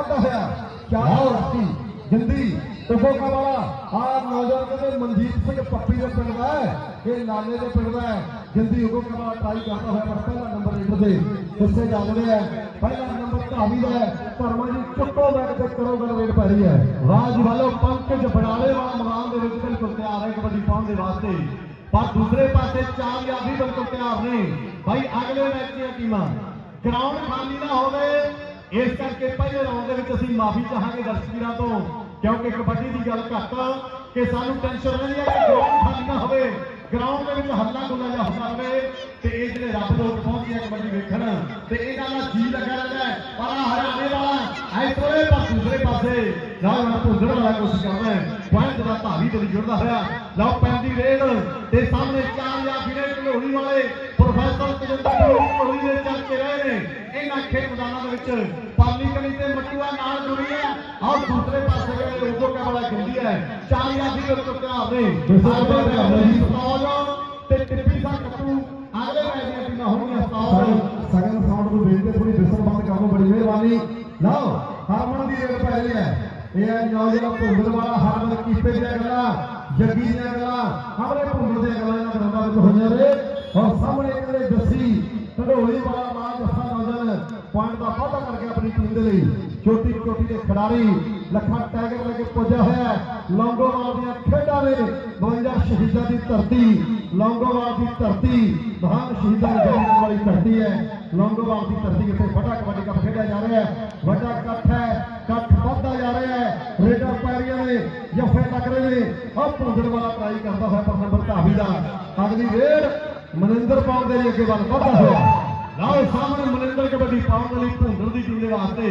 ਵਾਧਾ ਹੋਇਆ। ਚਾਰ ਰੱਖੀ ਜਿੰਦੀ ਉਗੋ ਕਾ ਵਾਲਾ। ਆ ਨੌਜਵਾਨ ਕਹਿੰਦੇ, ਮਨਜੀਤ ਸਿੰਘ ਪੱਪੀ ਦੇ ਪਿੰਡ ਦਾ ਇਹ ਨਾਲੇ ਦੇ ਪਿੰਡ ਦਾ ਜਿੰਦੀ ਉਗੋ ਵਾਲਾ ਟਰਾਈ ਕਰਦਾ ਹੋਇਆ, ਪਰ ਪਹਿਲਾ ਨੰਬਰ ਲੀਡਰ ਦੇ ਹਿੱਸੇ ਜਾਂਦੇ ਹੈ। ਪਹਿਲਾ ਨੰਬਰ ਧਾਵੀ ਦਾ ਧਰਮਾ ਜੀ ਚੁੱਕੋ ਬੈਠ ਤੇ ਕਰੋ ਗੱਲ ਵੇਟ ਪੈ ਰਹੀ ਹੈ। ਰਾਜ ਵਾਲੋ ਪੰਕਜ ਬੜਾਲੇ ਵਾਲਾ ਮੈਦਾਨ ਦੇ ਵਿੱਚ ਬਿਲਕੁਲ ਤਿਆਰ ਹੈ ਕਬੱਡੀ ਪਾਉਣ ਦੇ ਵਾਸਤੇ। ਪਰ ਦੂਸਰੇ ਪਾਸੇ ਚਾਰ ਯਾਦੀ ਬਿਲਕੁਲ ਤਿਆਰ ਨੇ। ਭਾਈ ਅਗਲੇ ਮੈਚ ਦੀਆਂ ਟੀਮਾਂ। ਗਰਾਊਂਡ ਖਾਲੀ ਨਾ ਹੋਵੇ ਇਸ ਕਰਕੇ ਪਹਿਲੇ ਰਾਉਂਡ ਦੇ ਵਿੱਚ ਅਸੀਂ ਮਾਫੀ ਚਾਹਾਂਗੇ ਦਰਸ਼ਕ ਤੋਂ, ਕਿਉਂਕਿ ਕਬੱਡੀ ਦੀ ਗੱਲ ਘੱਟ ਕਿ ਸਾਨੂੰ ਟੈਨਸ਼ਨ ਰਹਿੰਦੀ ਹੈ ਕਿ ਗਰਾਊਂਡ ਖਾਲੀ ਨਾ ਹੋਵੇ। ਗਰਾਊਂਡ ਦੇ ਵਿੱਚ ਹੱਲਾ ਗੁੱਲਾ ਜਿਹਾ ਹੁੰਦਾ ਰਵੇ ਤੇ ਇਹ ਜਿਹੜੇ ਰੱਬ ਲੋਕ ਪਹੁੰਚਦੇ ਆ ਕਬੱਡੀ ਵੇਖਣ, ਤੇ ਇਹਨਾਂ ਦਾ ਜੀ ਲੱਗਾ ਰਹਿੰਦਾ ਹੈ। ਪਰ ਆ ਹਰਿਆਣੇ ਵਾਲਾ ਐ ਤੋਰੇ ਪਰ ਦੂਸਰੇ ਪਾਸੇ। ਨਾਲ ਨਾਲ ਭੁੰਦੜ ਵਾਲਾ ਕੋਸ਼ਿਸ਼ ਕਰਦਾ ਹੈ ਪੁਆਇੰਟ ਦਾ ਧਾਵੀ ਤੇ ਜੁੜਦਾ ਹੋਇਆ। ਲਓ, ਪੈਂਦੀ ਰੇਡ ਤੇ ਸਾਹਮਣੇ ਚਾਰ ਜਾਂ ਫਿਰੇ ਢਲੋੜੀ ਵਾਲੇ ਪ੍ਰੋਫੈਸਰ ਤਜਿੰਦਰ ਢਲੋੜੀ ਦੇ ਚਰਚੇ ਰਹੇ ਨੇ। ਇਹਨਾਂ ਖੇਡ ਮੈਦਾਨਾਂ ਦੇ ਵਿੱਚ ਪਾਲੀ ਕਲੀ ਤੇ ਮਟੂਆ ਨਾਲ ਜੁੜੀ ਹੈ। ਆਹ ਦੂਸਰੇ ਪਾਸੇ ਜਿਹੜੇ ਉਗੋ ਕਾ ਵਾਲਾ ਖੇਡੀ ਹੈ। ਚਾਰ ਜਾਂ ਫਿਰੇ ਤੋਂ ਧਿਆਨ ਨੇ। ਤੇ ਟਿੱਪੀ ਦਾ ਕੱਟੂ। ਅਗਲੇ ਮੈਚ ਦੀਆਂ ਟੀਮਾਂ ਹੋਣਗੀਆਂ ਸਤਾਉਣ ਸਗਨ ਸਾਊਂਡ ਨੂੰ ਵੇਚ ਕੇ ਥੋੜੀ ਬਿਸਰ ਬੰਦ ਕਰ ਬੜੀ ਮਿਹਰਬਾਨੀ। ਲਓ ਹਰਮਨ ਦੀ ਰੇਡ ਪੈ ਰਹੀ ਹੈ। ਇਹ ਹੈ ਨੌਜਵਾਨ ਭੁੰਗਲ ਵਾਲਾ ਹਰਮਨ ਕੀਪੇ ਦੀਆਂ ਗੱਲਾਂ ਜੱਗੀ ਦੀਆਂ ਗੱਲਾਂ ਹਮਰੇ ਭੁੰਗਲ ਦੀਆਂ ਗੱਲਾਂ ਇਹਨਾਂ ਗਰਾਊਂਡਾਂ ਵਿੱਚ ਹੋਈਆਂ ਨੇ। ਔਰ ਸਾਹਮਣੇ ਕਿਹੜੇ ਦੱਸੀ ਢਡੋਲੀ ਵਾਲਾ ਮਾਂ ਜੱਸਾ ਨੌਜਵਾਨ ਪੁਆਇੰਟ ਦਾ ਵਾਧਾ ਕਰਕੇ ਆਪਣੀ ਟੀਮ ਦੇ ਲਈ ਛੋਟੀ ਛੋਟੀ ਦੇ ਖਿਡਾਰੀ ਲੱਖਾਂ ਟਾਈਗਰ ਲੈ ਕੇ ਪੁੱਜਿਆ ਹੋਇਆ ਹੈ ਲੌਂਗੋਵਾਲ ਦੀਆਂ ਖੇਡਾਂ ਨੇ 52 ਸ਼ਹੀਦਾਂ ਦੀ ਧਰਤੀ ਲੌਂਗੋਵਾਲ ਦੀ ਧਰਤੀ ਮਹਾਨ ਸ਼ਹੀਦਾਂ ਦੀ ਜਨਮ ਵਾਲੀ ਧਰਤੀ ਹੈ ਲੌਂਗੋਵਾਲ ਦੀ ਧਰਤੀ ਜਿੱਥੇ ਵੱਡਾ ਕਬੱਡੀ ਕੱਪ ਖੇਡਿਆ ਜਾ ਰਿਹਾ ਹੈ ਵੱਡਾ ਇਕੱਠ ਹੈ ਇਕੱਠ ਵੱਧਦਾ ਜਾ ਰਿਹਾ ਹੈ ਰੇਡਰ ਪੈ ਰਹੀਆਂ ਨੇ ਜੱਫੇ ਲੱਗ ਰਹੇ ਨੇ ਆਹ ਭੁੰਦੜ ਵਾਲਾ ਟਰਾਈ ਕਰਦਾ ਹੋਇਆ ਪਰ ਨੰਬਰ ਧਾਵੀ ਦਾ ਅਗਲੀ ਰੇਡ ਮਨਿੰਦਰ ਪਾਉਣ ਦੇ ਲਈ ਅੱਗੇ ਵੱਲ ਵੱਧਦਾ ਹੋਇਆ ਲਓ ਸਾਹਮਣੇ ਮਨਿੰਦਰ ਕਬੱਡੀ ਪਾਉਣ ਦੇ ਲਈ ਭੁੰਦਰ ਦੀ ਟੀਮ ਦੇ ਵਾਸਤੇ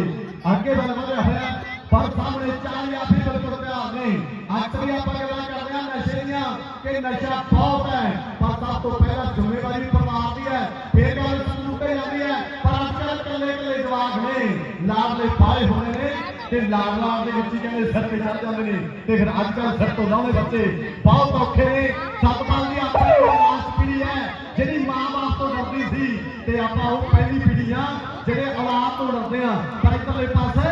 ਅੱਗੇ ਵੱਲ ਵਧਿਆ ਹੋਇਆ ਪਰ ਸਾਹਮਣੇ ਚਾਰ ਯਾਫੀ ਬਿਲਕੁਲ ਤਿਆਰ ਨੇ ਅੱਜ ਵੀ ਆਪਾਂ ਗੱਲਾਂ ਕਰਦੇ ਹਾਂ ਨਸ਼ੇ ਦੀਆਂ ਕਿ ਨਸ਼ਾ ਬਹੁਤ ਹੈ, ਪਰ ਸਭ ਤੋਂ ਪਹਿਲਾਂ ਜ਼ਿੰਮੇਵਾਰੀ ਪਰਿਵਾਰ ਦੀ ਹੈ। ਫਿਰ ਗੱਲ ਸਾਨੂੰ ਜਾਂਦੀ ਹੈ, ਪਰ ਅੱਜ ਕੱਲ੍ਹ ਇਕੱਲੇ ਇਕੱਲੇ ਜਵਾਕ ਨੇ ਲਾਡਲੇ ਪਾਏ ਹੋਏ ਨੇ ਤੇ ਲਾਡ ਲਾਡ ਦੇ ਵਿੱਚ ਕਹਿੰਦੇ ਸਿਰ ਤੇ ਚੜ ਜਾਂਦੇ ਨੇ। ਤੇ ਫਿਰ ਅੱਜ ਕੱਲ੍ਹ ਸਿਰ ਤੋਂ ਲਾਉਂਦੇ ਬੱਚੇ। ਬਹੁਤ ਔਖੇ ਨੇ। ਸਤਪਾਲ ਦੀ ਆਪਣੀ ਲਾਸਟ ਪੀੜੀ ਹੈ, ਜਿਹੜੀ ਮਾਂ ਬਾਪ ਤੋਂ ਡਰਦੀ ਸੀ ਤੇ ਆਪਾਂ ਉਹ ਪਹਿਲੀ ਪੀੜੀ ਆ, ਜਿਹੜੇ ਔਲਾਦ ਤੋਂ ਡਰਦੇ ਆ। ਪਰ ਇੱਧਰਲੇ ਪਾਸੇ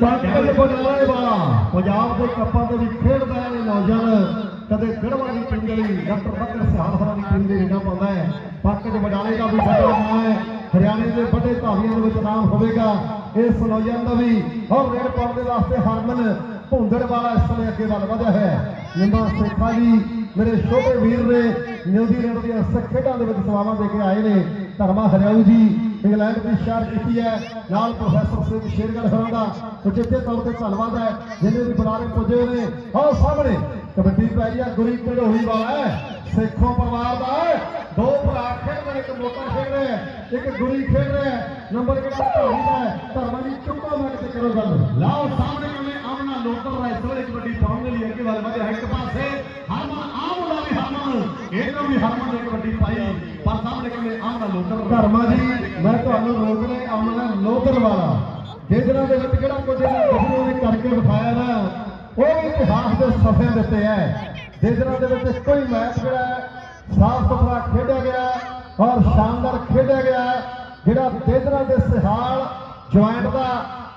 ਪੰਕਜ ਨੌਜਵਾਨ ਵਾਲਾ ਪੰਜਾਬ ਦੇ ਕੱਪਾਂ ਦੇ ਵਿੱਚ ਖੇਡਦਾ ਹੈ ਨੌਜਵਾਨ ਕਦੇ ਗੜਵਾ ਦੀ ਟੀਮ ਡਾਕਟਰ ਬੱਕਰ ਸਿਹਾਲ ਹੋਰਾਂ ਦੀ ਟੀਮ ਰੇਡਾ ਪਾਉਂਦਾ ਹੈ। ਪੰਕਜ ਬਡਾਲੇ ਦਾ ਵੀ ਵੱਡਾ ਨਾਮ ਹੈ। ਹਰਿਆਣੇ ਦੇ ਵੱਡੇ ਧਾਵੀਆਂ ਦੇ ਵਿੱਚ ਨਾਮ ਹੋਵੇਗਾ। ਇਸ ਨੌਜਵਾਨ ਦਾ ਵੀ ਔਰ ਰੇਡ ਪਾਉਣ ਦੇ ਵਾਸਤੇ ਹਰਮਨ ਭੁੰਦੜ ਵਾਲਾ ਇਸ ਸਮੇਂ ਅੱਗੇ ਵੱਲ ਵਧਿਆ ਹੈ। ਨਿੰਮਾ ਸੇਖਾ ਜੀ, ਮੇਰੇ ਛੋਟੇ ਵੀਰ ਨੇ ਨਿਊਜ਼ੀਲੈਂਡ ਦੀਆਂ ਸਿੱਖ ਖੇਡਾਂ ਦੇ ਵਿੱਚ ਸੇਵਾਵਾਂ ਦੇ ਕੇ ਆਏ ਨੇ। ਧਰਮਾ ਹਰਿਆਊ ਜੀ ਇੰਗਲੈਂਡ ਦੀ ਸ਼ਹਿਰ ਕੀਤੀ ਹੈ। ਨਾਲ ਪ੍ਰੋਫੈਸਰ ਸਿੰਘ ਸ਼ੇਰਗੜ ਹੋਰਾਂ ਦਾ ਉਚਿੱਤੇ ਤੌਰ ਤੇ ਧੰਨਵਾਦ ਹੈ ਜਿਹਨੇ ਵੀ ਬੁਲਾਰੇ ਪੁੱਜੇ ਨੇ। ਆਹ ਸਾਹਮਣੇ, ਕਬੱਡੀ ਪੈ ਰਹੀ ਹੈ ਗੁਰੀ ਢੜੋਲੀ ਵਾਲਾ ਹੈ, ਸੇਖੋਂ ਪਰਿਵਾਰ ਦਾ ਹੈ। ਦੋ ਭਰਾ ਖੇਡ ਰਹੇ, ਇੱਕ ਮੋਟਾ ਖੇਡ ਰਿਹਾ, ਇੱਕ ਗੁਰੀ ਖੇਡ ਰਿਹਾ। ਨੰਬਰ ਕਿਹੜਾ? ਢੋਲੀ ਦਾ ਹੈ। ਧਰਮਾ ਜੀ ਚੁੱਕੋ ਮੈਂ ਤੇ ਕਰੋ ਗੱਲ। ਲਾਓ ਸਾਹਮਣੇ ਕਿਵੇਂ ਆਮਨਾ ਲੋਕਲ ਦਾ ਕਬੱਡੀ ਪਾਉਣ ਦੇ ਲਈ ਅੱਗੇ ਵੱਲ ਵਧਿਆ ਇੱਕ ਪਾਸੇ। ਹਰਮਨ, ਆਹ ਵੀ ਹਰਮਨ। ਇਹਨੂੰ ਵੀ ਹਰਮਨ ਨੇ ਕਬੱਡੀ ਪਾਈ। ਪਰ ਸਾਹਮਣੇ ਕਿਵੇਂ ਆਮਨਾ ਲੋਕਲ ਧਰਮਾ ਜੀ ਮੈਂ ਤੁਹਾਨੂੰ ਰੋਕਣੇ ਆਉਣਾ ਲੋਕਲ ਵਾਲਾ ਜਿਹਨਾਂ ਦੇ ਵਿੱਚ ਕਿਹੜਾ ਕੁਝ ਇਹਨਾਂ ਗੱਭਰੂ ਨੇ ਕਰਕੇ ਵਿਖਾਇਆ ਨਾ, ਉਹ ਵੀ ਇਤਿਹਾਸ ਦੇ ਸਫ਼ਿਆਂ ਦੇ ਹੈ। ਜਿਹਨਾਂ ਦੇ ਵਿੱਚ ਕੋਈ ਮੈਚ ਜਿਹੜਾ ਸਾਫ਼ ਸੁਥਰਾ ਖੇਡਿਆ ਗਿਆ ਔਰ ਸ਼ਾਨਦਾਰ ਖੇਡਿਆ ਗਿਆ, ਜਿਹੜਾ ਦੇਦਰਾ ਦੇ ਸਿਹਾਲ ਜੁਆਇੰਟ ਦਾ,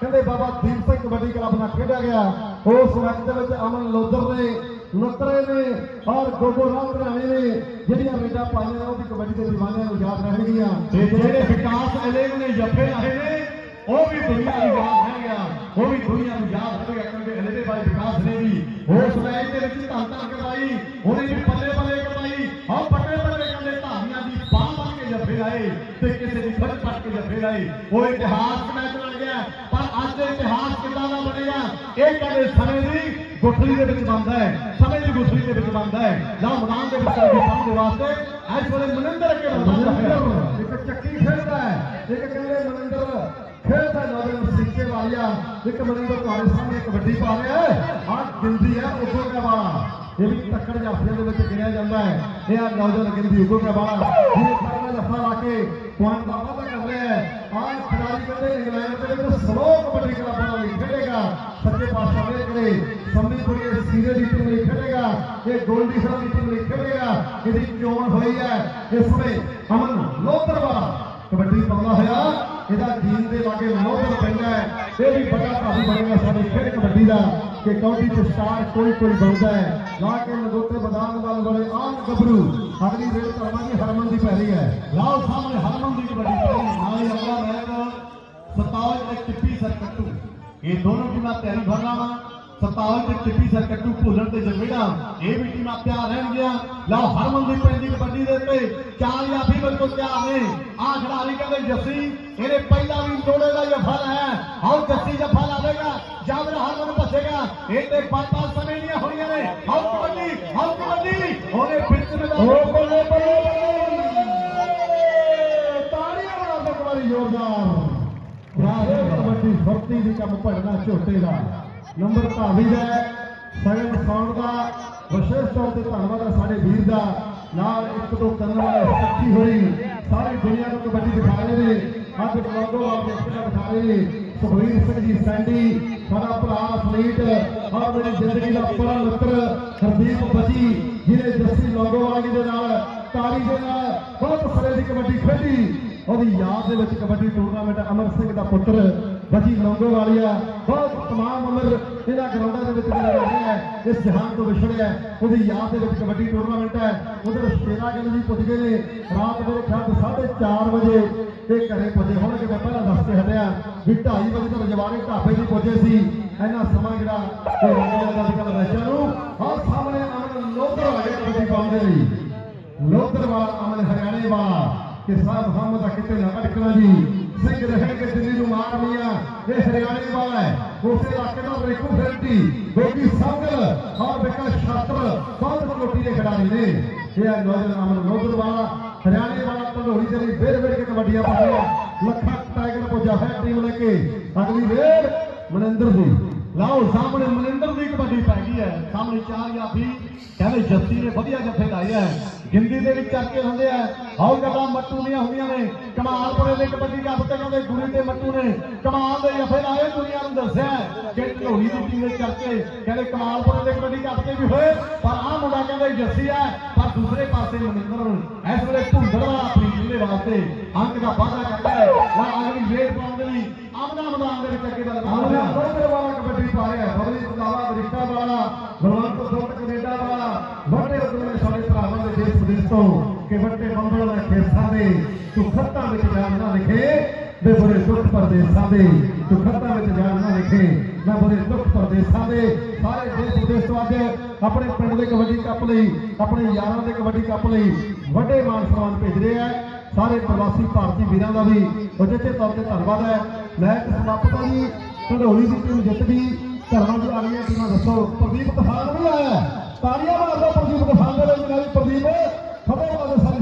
ਕਹਿੰਦੇ ਬਾਬਾ ਦੀਪ ਸਿੰਘ ਕਬੱਡੀ ਕਲੱਬ ਨਾਲ ਖੇਡਿਆ ਗਿਆ, ਉਸ ਮੈਚ ਦੇ ਵਿੱਚ ਅਮਨ ਲੋਧਰ ਨੇ ਨੁਕਰੇ ਨੇ ਔਰ ਗੋਗੋ ਰਾਮ ਨੇ, ਜਿਹੜੀਆਂ ਰੇਡਾਂ ਪਾਈਆਂ ਉਹ ਵੀ ਕਬੱਡੀ ਦੇ دیਵਾਨਿਆਂ ਨੂੰ ਯਾਦ ਰਹਿਣਗੀਆਂ। ਤੇ ਜਿਹੜੇ ਵਿਕਾਸ ਅਲੇਗ ਨੇ, ਜੱਫੇ ਲਾਏ ਨੇ, ਉਹ ਵੀ ਦੁਨੀਆ ਨੂੰ ਯਾਦ ਰਹਿ ਗਿਆ। ਉਹ ਵੀ ਦੁਨੀਆ ਨੂੰ ਯਾਦ ਰਹਿ ਗਿਆ, ਕਿਉਂਕਿ ਅਲੇ ਬਾਈ ਵਿਕਾਸ ਨੇ ਵੀ ਉਸ ਮੈਚ ਦੇ ਵਿੱਚ ਧੰਨ ਧੰਨ ਕਰਵਾਈ, ਉਹਨੇ ਵੀ ਪੱਲੇ ਪੱਲੇ ਕਰਵਾਈ। ਹਾਂ ਪੱਲੇ ਪੱਲੇ ਕਹਿੰਦੇ ਧਾਮੀਆਂ ਦੀ ਬਾਹ ਬਣ ਕੇ ਜੱਫੇ ਲਾਏ ਤੇ ਕਿਸੇ ਦੀ ਫੜ ਫੜ ਕੇ ਜੱਫੇ ਲਾਏ। ਉਹ ਇਤਿਹਾਸ ਮੈਚ ਬਣ ਗਿਆ, ਪਰ ਅੱਜ ਦੇ ਇਤਿਹਾਸ ਕਿੱਦਾਂ ਦਾ ਬਣੇਗਾ ਇਹ ਕਹਿੰਦੇ ਸਮੇਂ ਦੀ ਗੁਠਲੀ ਦੇ ਵਿੱਚ ਬਣਦਾ ਹੈ, ਸਮੇਂ ਦੀ ਗੁਠਲੀ ਦੇ ਵਿੱਚ ਬਣਦਾ ਹੈ। ਨਾ ਮੈਦਾਨ ਦੇ ਵਿੱਚ ਵੀ ਦੇ ਵਾਸਤੇ ਅੱਜ ਵੇਲੇ ਮਨਿੰਦਰ ਅੱਗੇ ਵਧਦਾ ਇੱਕ ਚੱਕੀ ਖੇਡਦਾ ਹੈ, ਇੱਕ ਕਹਿੰਦੇ ਮਨਿੰਦਰ ਖੇਡਦਾ ਨੌਜਵਾਨ ਸਿੱਕੇ ਵਾਲਿਆ ਇੱਕ ਮਨਿੰਦਰ ਤੁਹਾਡੇ ਸਾਹਮਣੇ ਕਬੱਡੀ ਪਾ ਰਿਹਾ ਹੈ। ਆਹ ਗਿੰਦੀ ਹੈ ਉਗੋ ਕਾ ਵਾਲਾ ਇਹ ਵੀ ਟੱਕਰ ਜਾਫੀਆਂ ਦੇ ਵਿੱਚ ਗਿਣਿਆ ਜਾਂਦਾ ਹੈ। ਇਹ ਆ ਨੌਜਵਾਨ ਗਿੰਦੀ ਉਗੋ ਕਾ ਵਾਲਾ ਜਿਹਨੇ ਸਾਹਮਣੇ ਜੱਫਾ ਲਾ ਕੇ ਪੁਆਇੰਟ ਦਾ ਵਾਅਦਾ ਕਰ ਰਿਹਾ ਹੈ। ਆਹ ਖਿਡਾਰੀ ਕਹਿੰਦੇ ਇੰਗਲੈਂਡ ਦੇ ਵਿੱਚ ਸਲੋ ਕਬੱਡੀ ਕਲੱਬਾਂ ਨਾਲ ਖੇਡੇਗਾ। ਸੱਜੇ ਪਾਸੇ ਵੇਖਦੇ ਸੰਮੀ ਕੁੜੀ ਸੀਰੇ ਦੀ ਟੀਮ ਲਈ ਖੇਡੇਗਾ, ਇਹ ਗੋਲਡੀ ਸਰਾਂ ਦੀ ਟੀਮ ਲਈ ਖੇਡੇਗਾ। ਇਹਦੀ ਚੋਣ ਹੋਈ ਹੈ। ਇਸ ਸਮੇਂ ਅਮਨ ਲੋਧਰ ਕਬੱਡੀ ਪਾਉਂਦਾ ਹੋਇਆ, ਇਹਦਾ ਜੀਨ ਦੇ ਲਾਗੇ ਲੋਧਰ ਪੈਂਦਾ ਹੈ। ਇਹ ਵੀ ਬੜਾ ਭਾਰੀ ਬਣੇਗਾ ਸਾਡੇ ਖੇਡ ਕਬੱਡੀ ਦਾ, ਕਿ ਕਬੱਡੀ ਚ ਸਟਾਰ ਕੋਈ ਕੋਈ ਬਣਦਾ ਹੈ। ਲਾ ਕੇ ਨਗੋਤੇ ਬਦਾਮ ਵਾਲ ਵਾਲੇ ਆਮ ਗੱਭਰੂ। ਅਗਲੀ ਰੇਡ ਧਰਮਾ ਦੀ ਹਰਮਨ ਦੀ ਪੈਰੀ ਹੈ। ਲਾਓ ਸਾਹਮਣੇ ਹਰਮਨ ਦੀ ਕਬੱਡੀ ਪੈਰੀ ਨਾਲ ਹੀ ਅਗਲਾ ਮੈਚ ਸਤਾਵਜ ਤੇ ਟਿੱਪੀ ਸਰਕੱਟੂ ਇਹ ਦੋਨੋਂ ਟੀਮਾਂ ਤਿਆਰੀ ਭਰਨਾ ਵਾ ਤੇ ਟਿੱਪੀ ਸਰਕੱਟੂ ਭੁੱਲਣ ਤੇ ਜਗਵੇੜਾ ਇਹ ਵੀ ਟੀਮਾਂ ਤਿਆਰ ਰਹਿਣਗੀਆਂ। ਲਾਓ, ਹਰਮਨ ਦੀ ਪੈਂਦੀ ਕਬੱਡੀ ਦੇ ਉੱਤੇ ਚਾਰ ਯਾਫੀ ਬਿਲਕੁਲ ਤਿਆਰ ਨੇ। ਆ ਖਿਡਾਰੀ ਕਹਿੰਦੇ ਜੱਸੀ ਇਹਨੇ ਪਹਿਲਾਂ ਵੀ ਲੋੜੇ ਦਾ ਜਫਾ ਲਾਇਆ। ਆਓ ਜੱਸੀ ਜਫਾ ਲਾਵੇਗਾ ਜਾਂ ਮੇਰਾ ਹਰਮਨ ਭੱਜੇਗਾ ਇਹ ਤੇ ਪੰਜ ਪੰਜ ਸਮੇਂ ਦੀਆਂ ਹੋਈ ਨੇ ਆਓ ਕਬੱਡੀ ਆਓ ਕਬੱਡੀ ਉਹਨੇ ਵਿੱਚ ਮੈਦਾਨ ਓ ਬੱਲੇ ਬੱਲੇ ਤਾੜੀਆਂ ਮਾਰ ਦੋ ਕਵਾਰੀ ਜ਼ੋਰਦਾਰ। ਰਾਜੇ ਕਬੱਡੀ ਫਰਤੀ ਦੀ ਕੰਮ ਭੜਨਾ ਝੋਟੇ ਦਾ। ਨੰਬਰ ਭਾਵੀ ਦਾ ਸਗਨ ਸਾਉਣ ਦਾ। ਵਿਸ਼ੇਸ਼ ਤੌਰ ਤੇ ਧੰਨਵਾਦ ਹੈ ਸਾਡੇ ਵੀਰ ਦਾ। ਨਾਲ ਇੱਕ ਦੋ ਕਰਨ ਵਾਲੇ ਇਕੱਠੀ ਹੋਈ, ਸਾਰੀ ਦੁਨੀਆ ਨੂੰ ਕਬੱਡੀ ਦਿਖਾ ਰਹੇ ਨੇ। ਅੱਜ ਕਲੰਗੋ ਵਾਲੇ ਦੇਖਣਾ ਦਿਖਾ ਰਹੇ ਨੇ। ਸੁਖਵੀਰ ਸਿੰਘ ਜੀ, ਸੈਂਡੀ, ਸਾਡਾ ਭਰਾ ਅਥਲੀਟ ਔਰ ਮੇਰੀ ਜ਼ਿੰਦਗੀ ਦਾ ਪਰਾ ਮਿੱਤਰ, ਹਰਦੀਪ ਬੱਜੀ ਜਿਹਨੇ ਜੱਸੀ ਲੌਂਗੋਵਾਲੀ ਦੇ ਨਾਲ ਤਾਰੀ ਦੇ ਨਾਲ, ਬਹੁਤ ਸਾਰੇ ਦੀ ਕਬੱਡੀ ਖੇਡੀ। ਉਹਦੀ ਯਾਦ ਦੇ ਵਿੱਚ ਕਬੱਡੀ ਟੂਰਨਾਮੈਂਟ ਅਮਰ ਸਿੰਘ ਦਾ ਪੁੱਤਰ ਬੱਜੀ ਲੌਂਗੋਵਾਲੀਆ ਬਹੁਤ ਤਮਾਮ ਉਮਰ ਇਹਨਾਂ ਗਰਾਊਂਡਾਂ ਦੇ ਵਿੱਚ ਜਿਹੜਾ ਰਿਹਾ ਹੈ ਇਸ ਜਹਾਨ ਤੋਂ ਵਿਛੜਿਆ ਉਹਦੀ ਯਾਦ ਦੇ ਵਿੱਚ ਕਬੱਡੀ ਟੂਰਨਾਮੈਂਟ ਹੈ। ਉਧਰ ਸ਼ੇਰਾ ਗਿੱਲ ਜੀ ਪੁੱਜ ਗਏ ਨੇ। ਰਾਤ ਮੇਰੇ ਖਿਆਲ 4:30 ਵਜੇ ਇਹ ਘਰੇ ਪੁੱਜੇ। ਹੋਣਗੇ ਮੈਂ ਪਹਿਲਾਂ ਦੱਸ ਕੇ ਹਟਿਆ ਵੀ 2:30 ਵਜੇ ਤੱਕ ਜਵਾਨੇ ਢਾਬੇ ਦੀ ਪੁੱਜੇ ਸੀ। ਇੰਨਾ ਸਮਾਂ ਜਿਹੜਾ ਇਹ ਰੰਗਿਆ ਦਾ ਅੱਜ ਕੱਲ੍ਹ ਬੱਚਿਆਂ ਨੂੰ। ਆਹ ਸਾਹਮਣੇ ਅਮਨ ਲੋਧਰ ਆ ਕਬੱਡੀ ਪਾਉਂਦੇ ਲਈ। ਲੋਧਰ ਵਾਲਾ ਅਮਨ ਹਰਿਆਣੇ ਵਾਲਾ। ਕਿ ਸਾਹਿਬ ਮੁਹੰਮਦ ਕਿਤੇ ਨਾ ਅਟਕਣਾ ਜੀ। ਸਿੰਘ ਰਹਿਣਗੇ ਦਿੱਲੀ ਨੂੰ ਮਾਰ ਮੀਆਂ ਇਹ ਹਰਿਆਣੇ ਵਾਲਾ ਹੈ। ਉਸੇ ਇਲਾਕੇ ਦਾ ਬ੍ਰੇਕੂ ਫੈਰਟੀ ਗੋਗੀ ਸੰਗਲ ਔਰ ਵਿਕਲ ਸ਼ਾਸਤਰ ਬਹੁਤ ਕੋਟੀ ਦੇ ਖਿਡਾਰੀ ਨੇ। ਇਹ ਹੈ ਨੌਜਵਾਨ ਅਮਨ ਲੋਧਰ ਵਾਲਾ। ਹਰਿਆਣੇ ਵਾਲਾ ਢਲੋੜੀ ਦੇ ਲਈ ਵੇਰ ਕੇ ਕਬੱਡੀਆਂ ਪਾ ਲੱਖਾਂ ਟਾਈਗਰ ਪੁੱਜਾ ਹੈ ਟੀਮ ਲੈ ਕੇ। ਅਗਲੀ ਵੇਰ ਮਨਿੰਦਰ ਦੀ। ਲਓ, ਸਾਹਮਣੇ ਮਨਿੰਦਰ ਦੀ ਕਬੱਡੀ ਪੈ ਗਈ ਹੈ। ਸਾਹਮਣੇ ਚਾਰ ਜਾਫੀ ਕਹਿੰਦੇ ਜੱਸੀ ਨੇ ਵਧੀਆ ਜੱਫੇ ਲਾਏ ਹੈ। ਗਿੰਦੀ ਦੇ ਵਿੱਚ ਚਰਕੇ ਹੁੰਦੇ ਆ। ਆਓ ਗੱਲਾਂ ਮੱਟੂ ਦੀਆਂ ਹੁੰਦੀਆਂ ਨੇ। ਕਮਾਲਪੁਰੇ ਦੇ ਕਬੱਡੀ ਕੱਪ ਤੇ ਕਹਿੰਦੇ ਗੁਰੀ ਤੇ ਮੱਟੂ ਨੇ ਕਮਾਲ ਦੇ ਜੱਫੇ ਲਾਏ, ਦੁਨੀਆ ਨੂੰ ਦੱਸਿਆ ਕਿ ਢੋਲੀ ਦੀ ਟੀਮ ਦੇ ਚਰਕੇ ਕਹਿੰਦੇ ਕਮਾਲਪੁਰੇ ਦੇ ਕਬੱਡੀ ਕੱਪ ਤੇ ਵੀ ਹੋਏ, ਪਰ ਆਹ ਮੁੰਡਾ ਕਹਿੰਦੇ ਜੱਸੀ ਹੈ, ਪਰ ਦੂਸਰੇ ਪਾਸੇ ਮਨਿੰਦਰ ਇਸ ਵੇਲੇ ਭੁੰਦੜ ਵਾਲਾ ਆਪਣੀ ਟੀਮ ਵਾਸਤੇ। ਅੰਕ ਦਾ ਵਾਅਦਾ ਕਰਦਾ ਹੈ ਵਾ ਅਗਲੀ ਵੇਟ ਪਾਉਣ ਦੇ ਲਈ ਆਮਨਾ ਮੈਦਾਨ ਦੇ ਵਿੱਚ ਅੱਗੇ ਦਾ ਆਮਨਾ ਲਗਾਉਂਦਾ ਲੋਧਰ ਵਾਲਾ ਕਬੱਡੀ ਪਾ ਰਿਹਾ ਬਬਲੀ ਸਦਾਵਾ ਅਮਰੀਕਾ ਵਾਲਾ ਬਲਵੰਤ ਸੁੱਟ ਕੈਨੇਡਾ ਵਾਲਾ ਵੱਡੇ ਉਦਮੇ ਸਾਡੇ ਭਰਾਵਾਂ ਦੇ ਦੇਸ਼ ਵਿਦੇਸ਼ ਤੋਂ ਕਿ ਵੱਡੇ ਬੰਬਲ ਦੇ ਖੇਸਾਂ ਦੇ ਤੂੰ ਖੱਤਾਂ ਵਿੱਚ ਜਾਣ ਨਾ ਲਿਖੇ ਦੇ ਬੜੇ ਦੁੱਖ ਪਰਦੇਸਾਂ ਦੇ ਤੂੰ ਖੱਤਾਂ ਵਿੱਚ ਜਾਣ ਨਾ ਲਿਖੇ ਮੈਂ ਬੜੇ ਦੁੱਖ ਪਰਦੇਸਾਂ ਦੇ ਸਾਰੇ ਦੇਸ਼ ਵਿਦੇਸ਼ ਤੋਂ ਅੱਜ ਆਪਣੇ ਪਿੰਡ ਦੇ ਕਬੱਡੀ ਕੱਪ ਲਈ, ਆਪਣੇ ਯਾਰਾਂ ਦੇ ਕਬੱਡੀ ਕੱਪ ਲਈ ਵੱਡੇ ਮਾਨ ਸਨਮਾਨ ਭੇਜ ਰਹੇ ਆ। ਸਾਰੇ ਪ੍ਰਵਾਸੀ ਭਾਰਤੀ ਵੀਰਾਂ ਦਾ ਵੀ ਉਚੇਚੇ ਤੌਰ ਤੇ ਧੰਨਵਾਦ ਹੈ। ਮੈਚ ਸਮਾਪਤ ਹੈ ਜੀ। ਢੰਡੋਲੀ ਦੀ ਟੀਮ ਜਿੱਤ ਗਈ ਧਰਮਾਂ ਦੀ ਅਗਲੀਆਂ ਟੀਮਾਂ ਦੱਸੋ, ਪ੍ਰਦੀਪ ਤਹਾਨ ਵੀ ਆਇਆ। ਹੈ। ਤਾੜੀਆਂ ਮਾਰ ਦਿਓ ਪ੍ਰਦੀਪ। ¿Cómo vamos